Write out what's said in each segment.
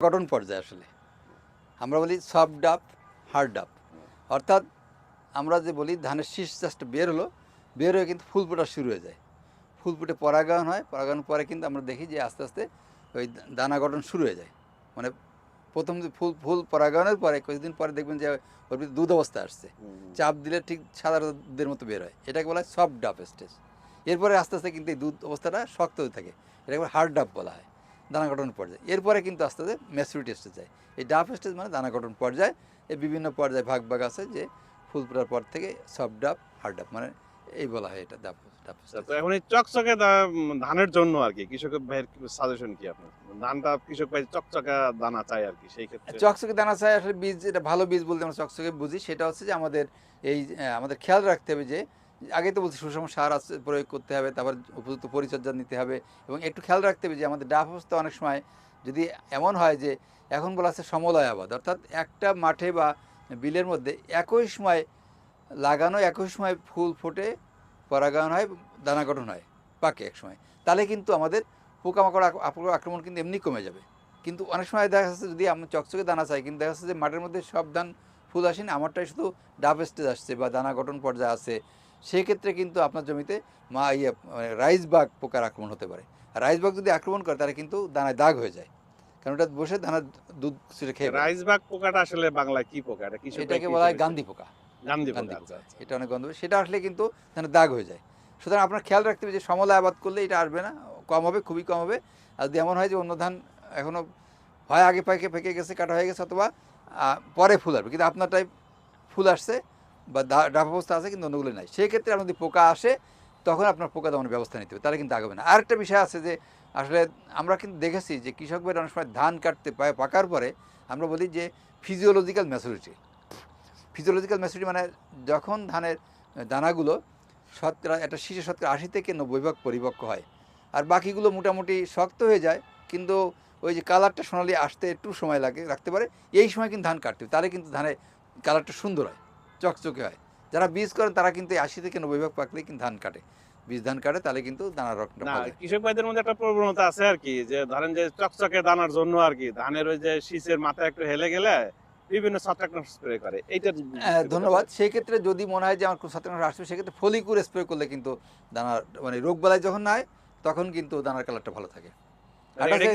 গঠন পর্যায়ে আসলে। আমরা বলি সফট ডাব হার্ড ডাব অর্থাৎ আমরা যে বলি ধানের শীষ জাস্ট বের হলো বের হয়ে কিন্তু ফুল ফোটা শুরু হয়ে যায়। ফুল ফুটে পরাগায়ন হয় পরাগায়ন পরে কিন্তু আমরা দেখি যে আস্তে আস্তে ওই দানা গঠন শুরু হয়ে যায়। মানে প্রথম যে ফুল ফুল পরাগায়নের পরে কিছুদিন পরে দেখবেন যে ওর ভিতরে দুধ অবস্থা আসছে। চাপ দিলে ঠিক সাদা দুধের মতো বের হয়। এটাকে বলা হয় সফট ডাব স্টেজ এরপরে আস্তে আস্তে কিন্তু এই দুধ অবস্থাটা শক্ত হয়ে থাকে। এটাকে হার্ড ডাব বলা হয়। দানা গঠন পর্যায়ে। এরপরে কিন্তু আস্তে আস্তে ম্যাচুরিটি স্টেজ যায়। এই ডাব স্টেজ মানে দানা গঠন পর্যায়ে এই বিভিন্ন পর্যায়ে ভাগ ভাগ আছে যে ফুল ফোটার পর থেকে সফট ডাব হার্ড ডাব মানে এই বলা হয় এটা ডাব ডাব তো এখন এই চকচকে ধানের জন্য আর কি কৃষকের ভাইয়ের সাজেশন কি আপনার? ধানটা কৃষক ভাই চকচকা দানা চাই আর কি সেই ক্ষেত্রে। চকচকে দানা চাই আসলে বীজ এটা ভালো বীজ বলতে আমরা চকচকে বুঝি সেটা হচ্ছে যে আমাদের এই আমাদের খেয়াল রাখতে হবে যে আগে তো বলছি, সুষম সার প্রয়োগ করতে হবে, তারপর উপযুক্ত পরিচর্যা নিতে হবে এবং একটু খেয়াল রাখতে হবে যে আমাদের ডাব অবস্থা অনেক সময় যদি এমন হয় যে এখন বলা আছে সমলয় আবাদ, অর্থাৎ একটা মাঠে বা বিলের মধ্যে একই সময় লাগানো, একই সময় ফুল ফোটে, পরাগায়ন হয়, দানা গঠন হয়, পাকে এক সময়, তাহলে কিন্তু আমাদের পোকামাকড় আক- আক্রমণ- আক্রমণ কিন্তু এমনি কমে যাবে। কিন্তু অনেক সময় দেখা যাচ্ছে যদি আমি চকচকে দানা চাই, কিন্তু দেখা যাচ্ছে যে মাঠের মধ্যে সব ধান ফুল আসেনি, আমারটাই শুধু ডাব স্টেজ আসছে বা দানা গঠন পর্যায়ে আছে সেক্ষেত্রে কিন্তু আপনার জমিতে মা ইয়ে রাইস বাগ পোকার আক্রমণ হতে পারে। আর রাইস বাগ যদি আক্রমণ করে তাহলে কিন্তু দানায় দাগ হয়ে যায়। কারণ ওটা বসে দানার দুধ ছিঁড়ে খেয়ে। রাইসবাগ পোকাটা আসলে বাংলায় কি পোকা? এটা এটাকে বলা হয় গান্ধী পোকা। গান্ধী আচ্ছা, আচ্ছা। এটা অনেক গন্ধ সেটা আসলে কিন্তু ধানের দাগ হয়ে যায়। সুতরাং আপনার খেয়াল রাখতে হবে যে সমলয় আবাদ করলে এটা আসবে না কম হবে খুবই কম হবে। আর যদি এমন হয় যে অন্য ধান এখনও হয় আগে পাকে পেকে গেছে কাটা হয়ে গেছে অথবা পরে ফুল আসবে। কিন্তু আপনারটাই ফুল আসছে বা ডাব অবস্থা আছে কিন্তু অন্যগুলো নাই। সেই ক্ষেত্রে আপনার যদি পোকা আসে, তখন আপনার পোকা দমনের ব্যবস্থা নিতে হবে। তাহলে কিন্তু আগাবে না। আরেকটা বিষয় আছে যে, আসলে আমরা কিন্তু দেখেছি যে কৃষক ভাইরা অনেক সময় ধান কাটতে পায়, পাকার পরে আমরা বলি যে ফিজিওলজিক্যাল ম্যাচুরিটি ফিজিওলজিক্যাল ম্যাচুরিটি মানে যখন ধানের দানাগুলো শতকরা, একটা শীষে শতকরা আশি থেকে নব্বই ভাগ পরিপক্ক হয় আর বাকিগুলো মোটামুটি শক্ত হয়ে যায়, কিন্তু ওই যে কালারটা সোনালি আসতে একটু সময় লাগে, রাখতে পারে, এই সময় কিন্তু ধান কাটতে হবে। তাহলে কিন্তু ধানের কালারটা সুন্দর হয়। চকচকে হয়। যারা বীজ করেন তারা কিন্তু আশি থেকে নব্বই ভাগ পাকলেই কিন্তু ধান কাটে। বীজ ধান কাটে তাহলে কিন্তু দানার রকমটা কৃষক ভাইদের মধ্যে একটা প্রবণতা আছে আর কি যে ধরেন যে চকচকে দানার জন্য আর কি ধানের ওই যে শীষের মাথা একটু হেলে গেলে বিভিন্ন ছত্রাকনাশক স্প্রে করে এইটা হ্যাঁ, ধন্যবাদ। সেই ক্ষেত্রে যদি মনে হয় যে আমার কোনো ছাত্র আসবে সেক্ষেত্রে ফলিকুর স্প্রে করলে কিন্তু দানার মানে রোগ বালাই যখন নাই তখন কিন্তু দানার কালারটা ভালো থাকে।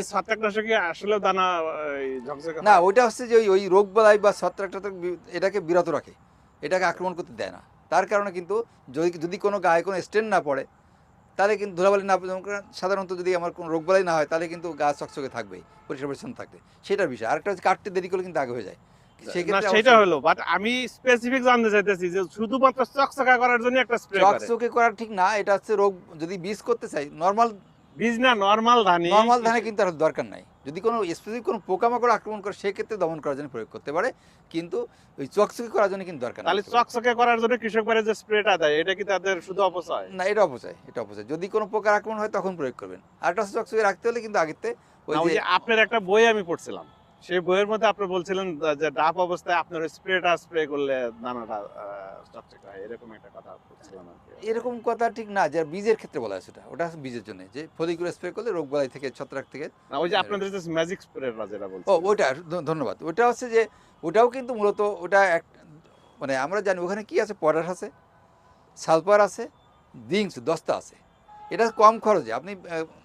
ছত্রাকনাশক না ওইটা হচ্ছে যে ওই রোগ বালাই বা বি- এটাকে বিরত রাখে। এটাকে আক্রমণ করতে দেয় না। তার কারণে কিন্তু যদি যদি কোনো গায়ে কোনো স্টেন না পড়ে তাহলে কিন্তু ধুলাবালি না সাধারণত যদি আমার কোনো রোগ বালাই না হয় তাহলে কিন্তু গা চকচকে থাকবেই পরিষ্কার পরিচ্ছন্ন থাকবে সেটার বিষয়। আরেকটা হচ্ছে কাটতে দেরি করলে কিন্তু আগে হয়ে যায়। সেটা হলো বাট আমি স্পেসিফিক জানতে চাইতেছি যে শুধুমাত্র চকচকা করার জন্য একটা স্প্রে চকচকে করা ঠিক না এটা হচ্ছে রোগ যদি বীজ করতে চাই নর্মাল বীজ না নরমাল ধানই। নর্মাল ধানে কিন্তু আর দরকার নাই। যদি কোনো স্পেসিফিক কোনো পোকামাকড় আক্রমণ করে সেক্ষেত্রে দমন করার জন্য প্রয়োগ করতে পারে। কিন্তু ওই চকচকে করার জন্য কিন্তু দরকার তাহলে চকচকে করার জন্য কৃষক যে স্প্রেটা দেয় এটা কি তাদের শুধু অপচয়? না এটা অপচয় এটা অপচয়। যদি কোনো পোকার আক্রমণ হয় তখন প্রয়োগ করবেন। আর একটা চকচকে রাখতে হলে কিন্তু আগেতে ওই যে আপনার একটা বই আমি পড়ছিলাম। সেই বইয়ের মধ্যে আপনি বলছিলেন যে ডাব অবস্থায় আপনার স্প্রেটা স্প্রে করলে দানাটা এরকম একটা কথা বলছিলাম এরকম কথা ঠিক না যে বীজের ক্ষেত্রে বলা হয় সেটা। ওটা বীজের জন্য। যে ফলিকুর স্প্রে করলে রোগ বালাই থেকে ছত্রাক থেকে না ওই যে আপনাদের যে ম্যাজিক স্প্রেটা যেটা ও বলছেন ওইটা ধন্যবাদ। ওটা হচ্ছে যে ওটাও কিন্তু মূলত ওটা এক মানে আমরা জানি ওখানে কি আছে? পটাশ আছে সালফার আছে জিঙ্কস দস্তা আছে। এটা কম খরচে। আপনি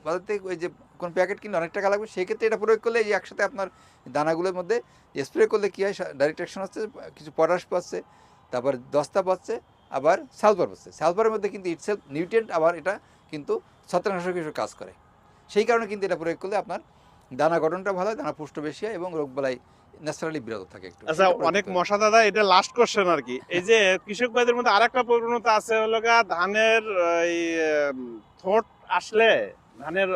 বাজার থেকে ওই যে কোন প্যাকেট কিনলে অনেক টাকা লাগবে সেক্ষেত্রে এটা প্রয়োগ করলে এই একসাথে আপনার দানাগুলোর মধ্যে স্প্রে করলে কী হয়? ডাইরেক্ট অ্যাকশন হচ্ছে কিছু পটাশ পাচ্ছে তারপর দস্তা পাচ্ছে আবার সালফার পাচ্ছে সালফারের মধ্যে কিন্তু ইটসেলফ নিউট্রিয়েন্ট আবার এটা কিন্তু ছত্রাকনাশক হিসেবে কাজ করে। সেই কারণে কিন্তু এটা প্রয়োগ করলে আপনার দানা গঠনটা ভালো হয় দানা পুষ্ট বেশি হয় এবং রোগ রোগবালাই ন্যাচারালি বিরত থাকে একটু। আচ্ছা অনেক মশা দাদা এটা লাস্ট কোশ্চেন আর কি। এই যে কৃষক ভাইদের মধ্যে আরেকটা প্রবণতা আছে হলো ধানের এই থোট আসলে ধানের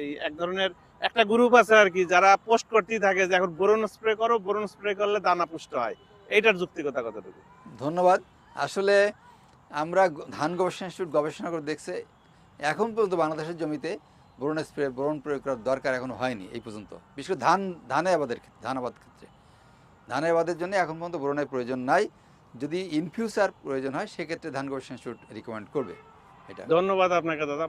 এই এক ধরনের একটা গ্রুপ আছে আর কি যারা পোস্ট করতেই থাকে যে এখন বোরন স্প্রে করো বোরন স্প্রে করলে দানা পুষ্ট হয়। এইটার যুক্তিকতা কতটুকু? ধন্যবাদ। আসলে আমরা ধান গবেষণা ইনস্টিটিউট গবেষণা করে দেখছে এখন পর্যন্ত বাংলাদেশের জমিতে বোরন স্প্রে বোরন প্রয়োগ করার দরকার এখনও হয়নি এই পর্যন্ত। বিশেষ করে ধান ধানে আবাদের ক্ষেত্রে ধান আবাদ ক্ষেত্রে। ধানের আবাদের জন্য এখন পর্যন্ত বোরনের প্রয়োজন নাই। যদি ইন ফিউচার প্রয়োজন হয় সেক্ষেত্রে ধান গবেষণা ইনস্টিটিউট রিকমেন্ড করবে। এটা। ধন্যবাদ আপনাকে দাদা